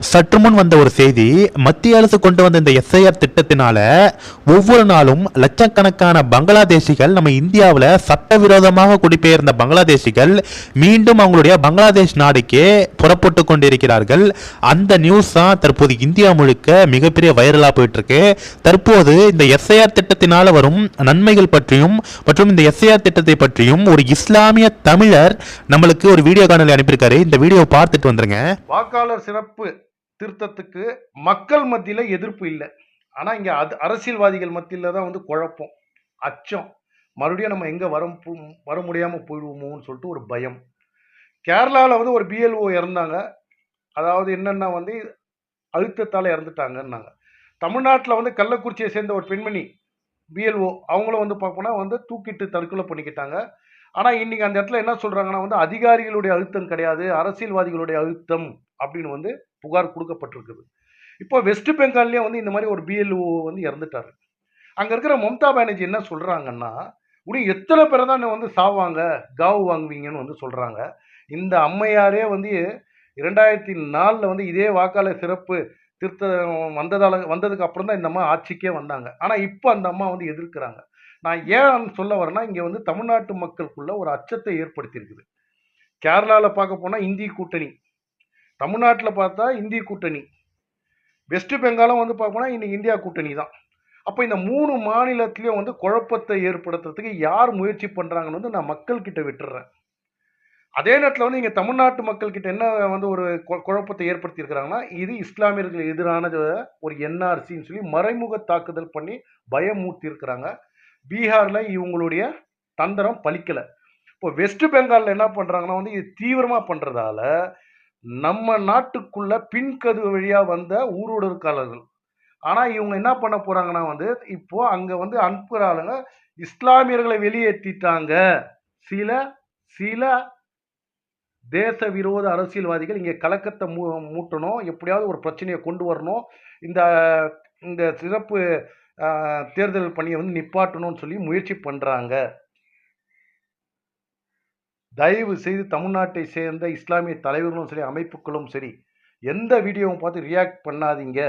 சற்று முன் வந்த ஒரு செய்தி மத்திய அரசு கொண்டு வந்த இந்த எஸ்ஐஆர் திட்டத்தினால ஒவ்வொரு நாளும் லட்சக்கணக்கான பங்களாதேசிகள் நம்ம இந்தியாவில் சட்டவிரோதமாக குடிபெயர்ந்த பங்களாதேசிகள் மீண்டும் அவங்களுடைய பங்களாதேஷ் நாடுக்கே புறப்பட்டு கொண்டிருக்கிறார்கள். அந்த நியூஸ் தான் தற்போது இந்தியா முழுக்க மிகப்பெரிய வைரலாக போயிட்டு இருக்கு தற்போது இந்த எஸ்ஐஆர் திட்டத்தினால வரும் நன்மைகள் பற்றியும் மற்றும் இந்த எஸ்ஐஆர் திட்டத்தை பற்றியும் ஒரு இஸ்லாமிய தமிழர் நம்மளுக்கு ஒரு வீடியோ காணொலி அனுப்பியிருக்காரு. இந்த வீடியோவை பார்த்துட்டு வந்துருங்க. வாக்காளர் சிறப்பு திருத்தத்துக்கு மக்கள் மத்தியில் எதிர்ப்பு இல்லை. ஆனால் இங்கே அது அரசியல்வாதிகள் மத்தியில் தான் வந்து குழப்பம் அச்சம். மறுபடியும் நம்ம எங்கே வர வர முடியாமல் போயிடுவோமோன்னு சொல்லிட்டு ஒரு பயம். கேரளாவில் வந்து ஒரு பிஎல்ஓ இறந்தாங்க. அதாவது என்னென்னா வந்து அழுத்தத்தால் இறந்துட்டாங்கன்னாங்க. தமிழ்நாட்டில் வந்து கள்ளக்குறிச்சியை சேர்ந்த ஒரு பெண்மணி பிஎல்ஓ அவங்களும் வந்து பார்ப்போம்னா வந்து தூக்கிட்டு தற்கொலை பண்ணிக்கிட்டாங்க. ஆனால் இன்றைக்கி அந்த இடத்துல என்ன சொல்கிறாங்கன்னா வந்து அதிகாரிகளுடைய அழுத்தம் கிடையாது அரசியல்வாதிகளுடைய அழுத்தம். அப்படின்னு வந்து புகார் கொடுக்கப்பட்டிருக்குது. இப்போ வெஸ்ட் பெங்கால்லேயே வந்து இந்த மாதிரி ஒரு பிஎல்ஓ வந்து இறந்துட்டாரு. அங்கே இருக்கிற மம்தா பானர்ஜி என்ன சொல்கிறாங்கன்னா இன்னும் எத்தனை பேரை தான் வந்து சாவாங்க காவு வாங்குவீங்கன்னு வந்து சொல்கிறாங்க இந்த அம்மையாரே வந்து இரண்டாயிரத்தி நாலில் வந்து இதே வாக்காளர் சிறப்பு திருத்தம் வந்ததால் வந்ததுக்கு அப்புறம் தான் இந்த அம்மா ஆட்சிக்கே வந்தாங்க. ஆனால் இப்போ அந்த அம்மா வந்து எதிர்க்கிறாங்க. நான் ஏன் சொல்ல வரேன்னா இங்கே வந்து தமிழ்நாட்டு மக்களுக்குள்ள ஒரு அச்சத்தை ஏற்படுத்தியிருக்குது. கேரளாவில் பார்க்க போனால் இந்திய கூட்டணி தமிழ்நாட்டில் பார்த்தா இந்திய கூட்டணி. வெஸ்ட் பெங்காலும் வந்து பார்க்கணும்னா இன்னைக்கு இந்தியா கூட்டணி தான். அப்போ இந்த மூணு மாநிலத்திலையும் வந்து குழப்பத்தை ஏற்படுத்துறதுக்கு யார் முயற்சி பண்ணுறாங்கன்னு வந்து நான் மக்கள்கிட்ட விட்டுறேன். அதே நேரத்தில் வந்து இங்கே தமிழ்நாட்டு மக்கள்கிட்ட என்ன வந்து ஒரு குழப்பத்தை ஏற்படுத்தியிருக்கிறாங்கன்னா இது இஸ்லாமியர்களுக்கு எதிரான ஒரு என்ஆர்சின்னு சொல்லி மறைமுக தாக்குதல் பண்ணி பயமூட்டி இருக்கிறாங்க பீகாரில் இவங்களுடைய தந்திரம் பலிக்கலை. இப்போ வெஸ்ட் பெங்காலில் என்ன பண்ணுறாங்கன்னா வந்து இது தீவிரமாக பண்ணுறதால நம்ம நாட்டுக்குள்ள பின்கதவு வழியாக வந்த ஊரோடற்காரர்கள் ஆனால் இவங்க என்ன பண்ண போகிறாங்கன்னா வந்து இப்போ அங்கே வந்து அனுப்புகிற ஆளுங்க இஸ்லாமியர்களை வெளியேற்றிட்டாங்க. சில சில தேச விரோத அரசியல்வாதிகள் இங்கே கலக்கத்தை மூ மூட்டணும். எப்படியாவது ஒரு பிரச்சனையை கொண்டு வரணும். இந்த இந்த சிறப்பு தேர்தல் பணியை வந்து நிப்பாட்டணும்னு சொல்லி முயற்சி பண்ணுறாங்க தயவு செய்து தமிழ்நாட்டை சேர்ந்த இஸ்லாமிய தலைவர்களும் சரி அமைப்புகளும் சரி எந்த வீடியோவும் பார்த்து ரியாக்ட் பண்ணாதீங்க.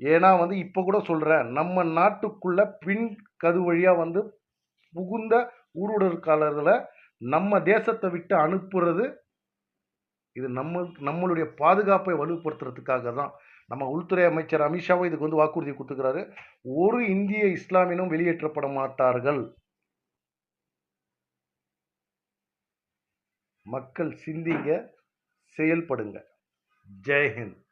ஏன்னா வந்து இப்போ கூட சொல்கிறேன் நம்ம நாட்டுக்குள்ளே பின் கது வழியாக வந்து புகுந்த ஊடுருவற்காரர்களை நம்ம தேசத்தை விட்டு அனுப்புறது இது நம்ம நம்மளுடைய பாதுகாப்பை வலுப்படுத்துறதுக்காக தான். நம்ம உள்துறை அமைச்சர் அமித்ஷாவும் இதுக்கு வந்து வாக்குறுதி கொடுத்துக்கிறாரு. ஒரு இந்திய இஸ்லாமியனும் வெளியேற்றப்பட மாட்டார்கள். மக்கள் சிந்திங்க செயல்படுங்க. ஜெய்ஹிந்த்